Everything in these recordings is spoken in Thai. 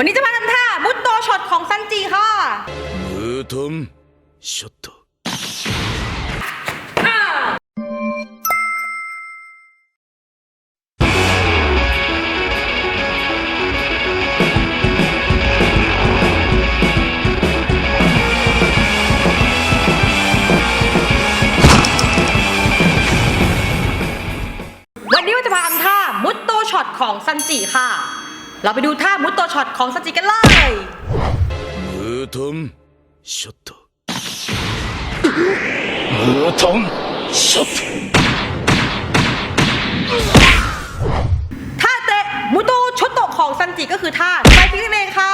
วันนี้จะมาทำท่ามุดโตช็อตของซันจีค่ะมุดทมช็อตวันนี้ว่าจะมาทำท่ามุดโตช็อตของซันจีค่ะ เราไปดูท่ามุดตัวช็อตของซาจิกันเลยมือทมช็อตมือทมช็อตท่าเตะมุโตช็อตโตของซันจิก็คือท่าไซฟิกนั่เองค่ะ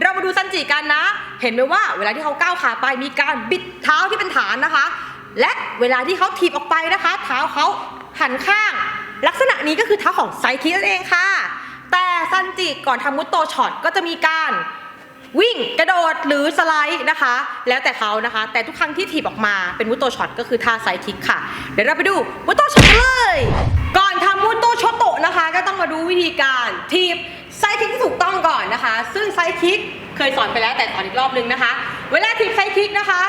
เรามาดูซันจิกันนะ เห็นไหมว่าเวลาที่เขาก้าวขาไปมีการบิดเท้าที่เป็นฐานนะคะ และเวลาที่เขาถีบออกไปนะคะ เท้าเขาหันข้าง ลักษณะนี้ก็คือเท้าของไซคิกเองค่ะ แต่ซันจิก่อนทำมุตโตช็อตก็จะมีการวิ่งกระโดดหรือสไลด์นะคะ แล้วแต่เขานะคะ แต่ทุกครั้งที่ถีบออกมาเป็นมุตโตช็อตก็คือท่าไซคิกค่ะ เดี๋ยวเราไปดูมุตโตช็อตกันเลย ก่อนทำมุตโตช็อตโตนะคะ ก็ต้องมาดูวิธีการถีบไซคิกที่ถูกต้องก่อนนะคะ ซึ่งไซคิกเคยสอนไปแล้วแต่สอนอีกรอบนึงนะคะ เวลาถีบไซคิกนะคะ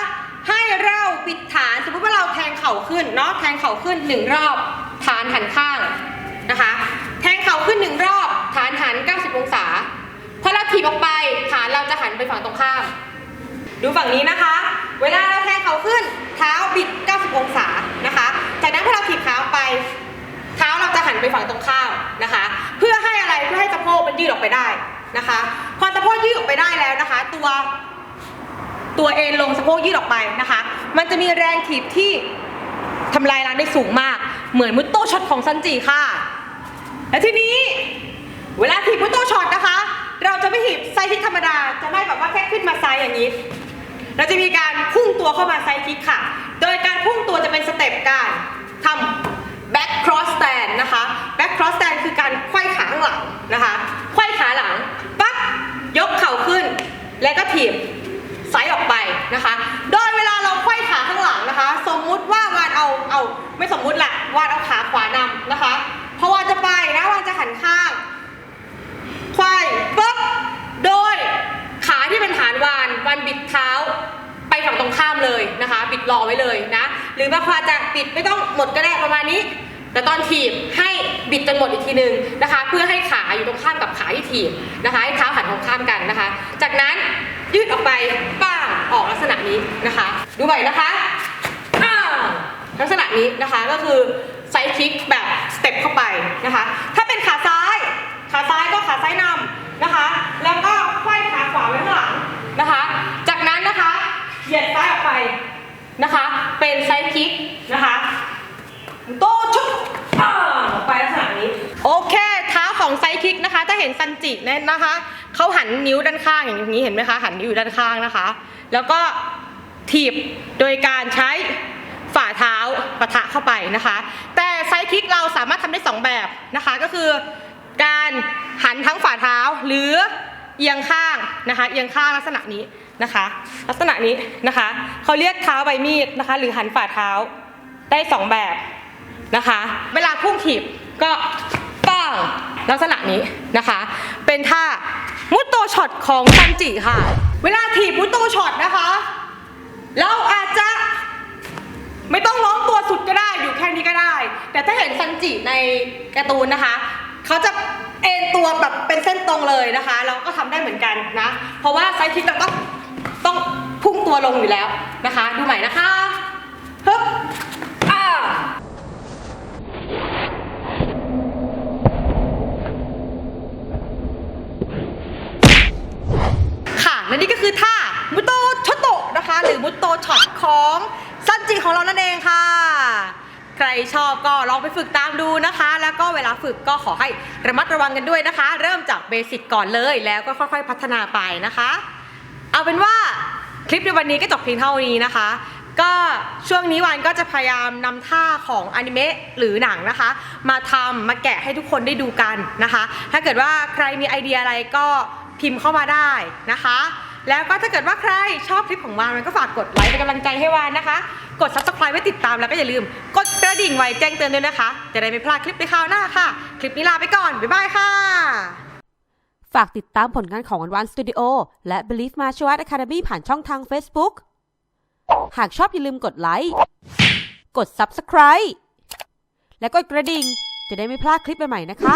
ให้เราปิดฐานสมมติว่าเราแทงเข่าขึ้นเนาะแทงเข่าขึ้นหนึ่งรอบฐานหันข้างนะคะ แทงเข่าขึ้นหนึ่งรอบ ฐานหัน 90 องศา พอเราถีบออกไปฐานเราจะหันไปฝั่งตรงข้าม ดูฝั่งนี้นะคะ เวลาเราแทงเขาขึ้น เท้าบิด 90 องศานะคะ จากนั้นพอเราถีบเท้าไป เท้าเราจะหันไปฝั่งตรงข้ามนะคะ เพื่อให้อะไร เพื่อให้สะโพกมันยืดออกไปได้นะคะ พอสะโพกยืดออกไปได้แล้วนะคะ ตัวตัวเอ็นลงสะโพกยืดออกไปนะคะ มันจะมีแรงถีบที่ทำลายล้างได้สูงมาก เหมือนมุตโตช็อตของซันจิค่ะ และทีนี้ เวลาถีบพุตโตช็อตนะคะ เราจะไม่ถีบไซด์คิกธรรมดา จะไม่แบบว่าแค่ขึ้นมาไซด์อย่างนี้ เราจะมีการพุ่งตัวเข้ามาไซด์คิกค่ะ โดยการพุ่งตัวจะเป็นสเต็ปการทำ back cross stand นะคะ back cross stand คือการไขว้ขาข้างหลังนะคะไขว้ขาหลังปั๊บยกเข่าขึ้น แล้วก็ถีบไซด์ออกไปนะคะ โดยเวลาเราไขว้ขาข้างหลังนะคะ สมมุติว่าวานเอาเอาไม่สมมุติแหละวานเอาขาขวานำนะคะพอวานจะไปนะวานจะหันข้าง ควายปุ๊บโดยขาที่เป็นฐานวานวานบิดเท้า ไปฝั่งตรงข้ามเลยนะคะ บิด รอไว้เลยนะ หรือบางคนอาจจะบิดไม่ต้องหมดก็ได้ประมาณนี้ แต่ตอนถีบให้บิดจนหมดอีกทีหนึงนะคะ เพื่อให้ขาอยู่ตรงข้ามกับขาที่ถีบนะคะ ให้เท้าหันตรงข้ามกันนะคะ จากนั้นยืดออกไปป้างออกลักษณะนี้นะคะ ดูใหม่นะคะอ้าวลักษณะนี้นะคะก็คือไซด์คิกแบบสเต็ปเข้าไปนะคะ ถ้าเป็นขาซ้าย ขาซ้ายก็ขาซ้ายนำนะคะ แล้วก็ไขว้ขาขวาไว้ข้างหลังนะคะ จากนั้นนะคะเหยียดซ้ายออกไปนะคะ เป็นไซด์คิกนะคะโตชุบอ่าออกไปลักษณะนี้ โอเค เท้าของไซด์คิกนะคะ ถ้าเห็นซันจิเนี่ยนะคะเขาหันนิ้วด้านข้างอย่างนี้เห็นไหมคะหันนิ้วอยู่ด้านข้างนะคะ แล้วก็ถีบโดยการใช้ฝ่าเท้าปะทะเข้าไปนะคะ แต่ไซด์คิกเราสามารถทำได้สองแบบนะคะ ก็คือการหันทั้งฝ่าเท้าหรือเอียงข้างนะคะ เอียงข้างลักษณะนี้ นะคะ ลักษณะนี้นะคะเขาเรียกเท้าใบมีดนะคะ หรือหันฝ่าเท้าได้สองแบบนะคะ เวลาพุ่งถีบก็ป้งลักษณะนี้นะคะ เป็นท่ามุตโตช็อตของซันจิค่ะ เวลาถีบมุตโตช็อตนะคะ เราอาจจะไม่ต้องน้องตัวสุดก็ได้อยู่แค่นี้ก็ได้ แต่ถ้าเห็นซันจิในการ์ตูนนะคะเขาจะเอ็นตัวแบบเป็นเส้นตรงเลยนะคะ เราก็ทำได้เหมือนกันนะ เพราะว่าไซคิกเราต้องต้องพุ่ง ตัวลงอยู่แล้วนะคะ ดูใหม่นะคะฮึบอ่าค่ะและนี่ก็คือท่ามุโตชโตะนะคะ หรือมุโตช็อตของซันจิของเรานั่นเองค่ะใครชอบก็ลองไปฝึกตามดูนะคะ แล้วก็เวลาฝึกก็ขอให้ระมัดระวังกันด้วยนะคะ เริ่มจากเบสิกก่อนเลยแล้วก็ค่อยๆพัฒนาไปนะคะ เอาเป็นว่า คลิปในวันนี้ก็จบเพียงเท่านี้นะคะ ก็ช่วงนี้วันก็จะพยายามนำท่าของอนิเมะหรือหนังนะคะ มาทำมาแกะให้ทุกคนได้ดูกันนะคะ ถ้าเกิดว่าใครมีไอเดียอะไรก็พิมพ์เข้ามาได้นะคะ แล้วก็ถ้าเกิดว่าใครชอบคลิปของวานมันก็ฝากกดไลค์เป็นกำลังใจให้วานนะคะ กด subscribe ไว้ติดตามแล้วก็อย่าลืม กดกระดิ่งไว้แจ้งเตือนด้วยนะคะ จะได้ไม่พลาดคลิปในคราวหน้าค่ะ คลิปนี้ลาไปก่อนบ๊ายบายค่ะ ฝากติดตามผลงานของวันวันสตูดิโอและ Believe Martial Arts Academy ผ่านช่องทาง Facebook หากชอบอย่าลืมกดไลค์ กด Subscribe และกดกระดิ่ง จะได้ไม่พลาดคลิปใหม่ๆนะคะ